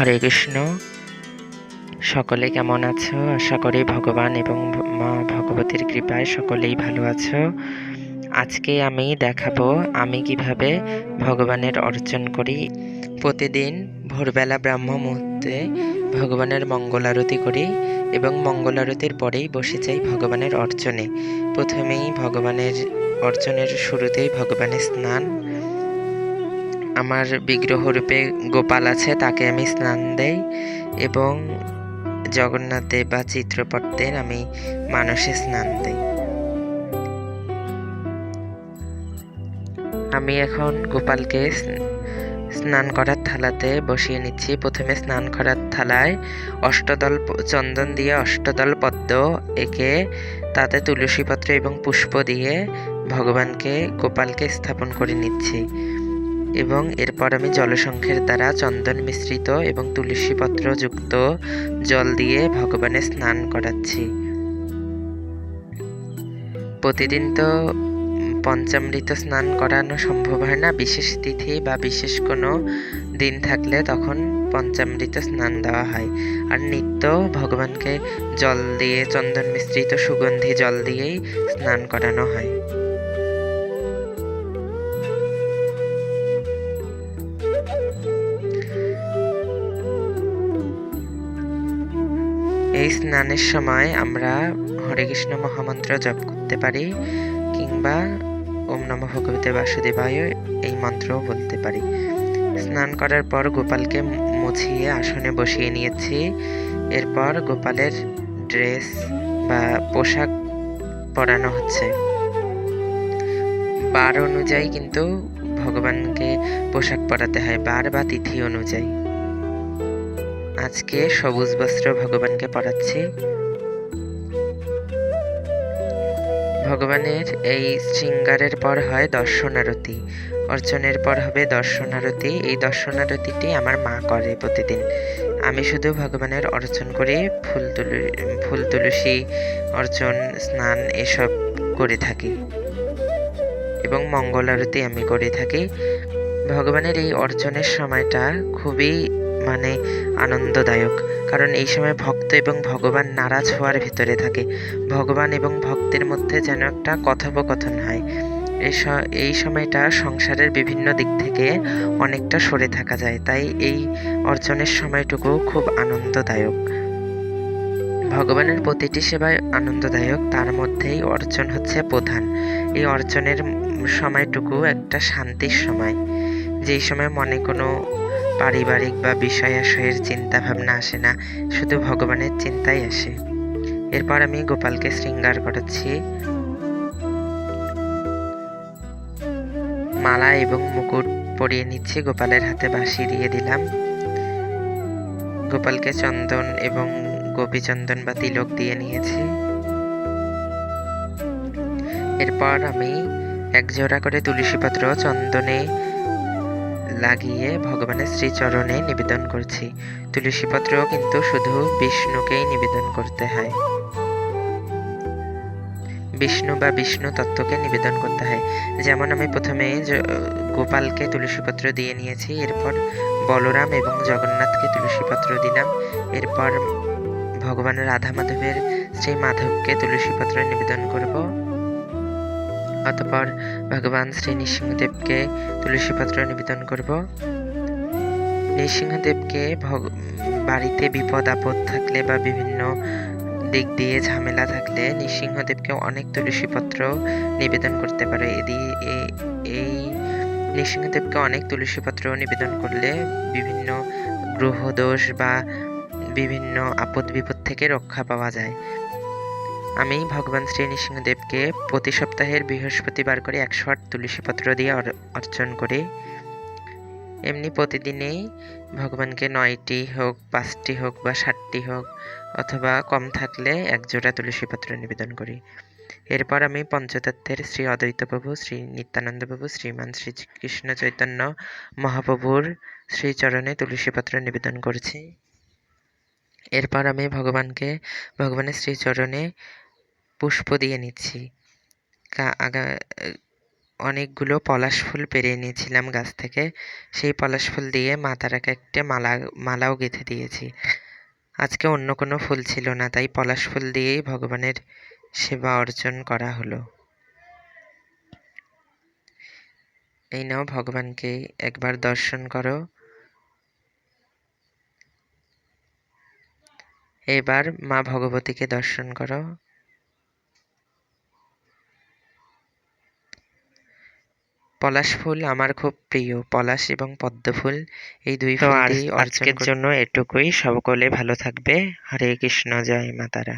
হরে কৃষ্ণ। সকলে কেমন আছো? আশা করি ভগবান এবং মা ভগবতীর কৃপায় সকলেই ভালো আছো। আজকে আমি দেখাবো আমি কীভাবে ভগবানের অর্চন করি। প্রতিদিন ভোরবেলা ব্রাহ্ম মুহূর্তে ভগবানের মঙ্গল আরতি করি এবং মঙ্গল আরতির পরেই বসে যাই ভগবানের অর্চনে। প্রথমেই ভগবানের অর্চনের শুরুতেই ভগবানের স্নান আমার বিগ্রহ রূপে গোপাল আছে, তাকে আমি স্নান দেই এবং জগন্নাথ দেব বা চিত্রপটদের আমি মানসে স্নান দেই। আমি এখন গোপালকে স্ন- স্নান করার থালাতে বসিয়ে নিচ্ছি। প্রথমে স্নান করার থালায় অষ্টদল চন্দন দিয়ে অষ্টদল পদ্ম এঁকে তাতে তুলসী পত্র এবং পুষ্প দিয়ে ভগবানকে, গোপালকে স্থাপন করে নিচ্ছি। এবং এরপর আমি জলসংখ্যের দ্বারা চন্দন মিশ্রিত এবং তুলসী পত্র যুক্ত জল দিয়ে ভগবানের স্নান করাচ্ছি। প্রতিদিন তো পঞ্চামৃত স্নান করানো সম্ভব হয় না। বিশেষ তিথি বা বিশেষ কোনো দিন থাকলে তখন পঞ্চামৃত স্নান দেওয়া হয়। আর নিত্য ভগবানকে জল দিয়ে, চন্দন মিশ্রিত সুগন্ধি জল দিয়েই স্নান করানো হয়। এই স্নানের সময় আমরা হরে কৃষ্ণ মহামন্ত্র জপ করতে পারি, কিংবা ওম নম ভগবতে বাসুদেবায় এই মন্ত্রও বলতে পারি। স্নান করার পর গোপালকে মুছিয়ে আসনে বসিয়ে নিয়েছি। এরপর গোপালের ড্রেস বা পোশাক পরানো হচ্ছে। বার অনুযায়ী কিন্তু ভগবানকে পোশাক পরাতে হয়, বার বা তিথি অনুযায়ী। আজকে সবুজ বস্ত্র ভগবানকে পরাচ্ছি ভগবানের এই শৃঙ্গারের পর হয় দর্শনারতি। অর্চনের পর হবে দর্শনারতি। এই দর্শনারতিটি আমার মা করে প্রতিদিন। আমি শুধু ভগবানের অর্চন করে ফুল তুলু, ফুল তুলসী, অর্চন, স্নান এসব করে থাকি। এবং মঙ্গল আরতি আমি করে থাকি। ভগবানের এই অর্চনের সময়টা খুবই মানে আনন্দদায়ক। কারণ এই সময় ভক্ত এবং ভগবান নারাজ হওয়ার ভিতরে থাকে। ভগবান এবং ভক্তের মধ্যে যেন একটা কথোপকথন হয়। এই সময়টা সংসারের বিভিন্ন দিক থেকে অনেকটা সরে থাকা যায়। তাই এই অর্চনের সময়টুকু খুব আনন্দদায়ক। ভগবানের প্রতিটি সেবায় আনন্দদায়ক, তার মধ্যেই অর্চন হচ্ছে প্রধান। এই অর্চনের উম সময়টুকু একটা শান্তির সময়। যেই সময় মনে কোনো পারিবারিক বা বিষয় আশয়ের চিন্তা ভাবনা আসে না, শুধু ভগবানের চিন্তাই আসে। এরপর আমি গোপালকে শৃঙ্গার করাচ্ছি মালা এবং মুকুট পরিয়ে নিচ্ছি, গোপালের হাতে বাঁশি দিয়ে দিলাম। গোপালকে চন্দন এবং গোপী চন্দন বা তিলক দিয়ে নিয়েছি। এরপর আমি এক জোড়া করে তুলসী পাত্র চন্দনে লাগিয়ে ভগবানের শ্রীচরণে নিবেদন করছি। তুলসী পত্র কিন্তু শুধু বিষ্ণুকেই নিবেদন করতে হয়। বিষ্ণু বা বিষ্ণু তত্ত্বকে নিবেদন করতে হয়। যেমন আমি প্রথমে গোপালকে তুলসীপত্র দিয়ে নিয়েছি, এরপর বলরাম এবং জগন্নাথকে তুলসীপত্র দিলাম, এরপর ভগবান রাধা মাধবের শ্রী মাধবকে তুলসীপত্র নিবেদন করব। অতঃপর ভগবান শ্রী নৃসিংহদেবকে তুলসী তুলসীপত্র নিবেদন করব। নৃসিংহদেবকে বাড়িতে বিপদ আপদ থাকলে বা বিভিন্ন দিক দিয়ে ঝামেলা থাকলে নৃসিংহদেবকে অনেক তুলসীপত্র নিবেদন করতে পারে। এদি, এ- এই নৃসিংহদেবকে অনেক তুলসীপত্র নিবেদন করলে বিভিন্ন গ্রহদোষ বা বিভিন্ন আপদ বিপদ থেকে রক্ষা পাওয়া যায়। আমি ভগবান শ্রী নৃসিংহদেবকে প্রতি সপ্তাহের বৃহস্পতিবার করে একশো আট তুলসীপত্র দিয়ে অর- অর্চন করি। এমনি প্রতিদিনেই ভগবানকে নয়টি হোক, পাঁচটি হোক বা ষাটটি হোক অথবা কম থাকলে এক জোড়া তুলসীপত্র নিবেদন করি। এরপর আমি পঞ্চতত্ত্বের শ্রী অদ্বৈত প্রভু শ্রী নিত্যানন্দ প্রভু শ্রীমান শ্রীকৃষ্ণ চৈতন্য মহাপ্রভুর শ্রীচরণে তুলসীপত্র নিবেদন করছি। এরপর আমি ভগবানকে, ভগবানের শ্রীচরণে পুষ্প দিয়ে নিচ্ছি। আগা, অনেকগুলো পলাশ ফুল পেরিয়ে নিয়েছিলাম গাছ থেকে। সেই পলাশ ফুল দিয়ে মা তারাকে একটা মালা, মালাও গেঁথে দিয়েছি। আজকে অন্য কোনো ফুল ছিল না, তাই পলাশ ফুল দিয়েই ভগবানের সেবা অর্জন করা হলো। এই নাও ভগবানকে একবার দর্শন করো। এবার মা ভগবতীকে দর্শন করো। পলাশ ফুল আমার খুব প্রিয় পলাশ এবং পদ্ম ফুল এই দুই ফুল আজকের জন্য এটুকুই। সকলে ভালো থাকবে। হরে কৃষ্ণ জয় মাতারা